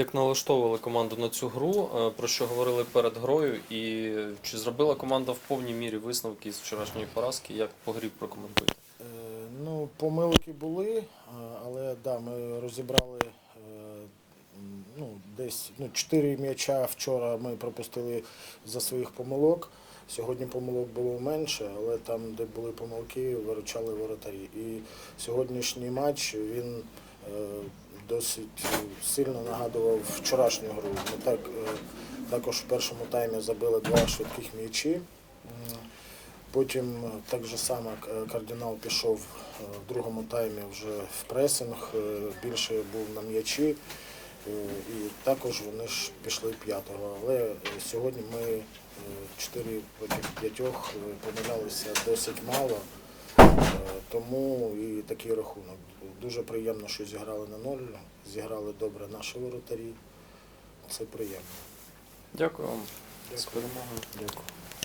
Як налаштовували команду на цю гру, е, про що говорили перед грою, і чи зробила команда в повній мірі висновки з вчорашньої поразки? Як по грі прокоментуєте? Е, Ну, помилки були, е, але да, ми розібрали ну, десь ну, 4 м'яча вчора ми пропустили за своїх помилок. Сьогодні помилок було менше, але там, де були помилки, виручали воротарі. І сьогоднішній матч він досить сильно нагадував вчорашню гру. Ми так, е, також в першому таймі забили два швидких м'ячі. Потім е, так же само е, кардинал пішов е, в другому таймі вже в пресинг, е, більше був на м'ячі. Е, І також вони ж пішли п'ятого. Але е, сьогодні ми е, 4 проти 5 помилялися досить мало. Е, Тому і такий рахунок. Дуже приємно, що зіграли на ноль, зіграли добре наші воротарі. Це приємно. Дякую вам з перемогою. Дякую.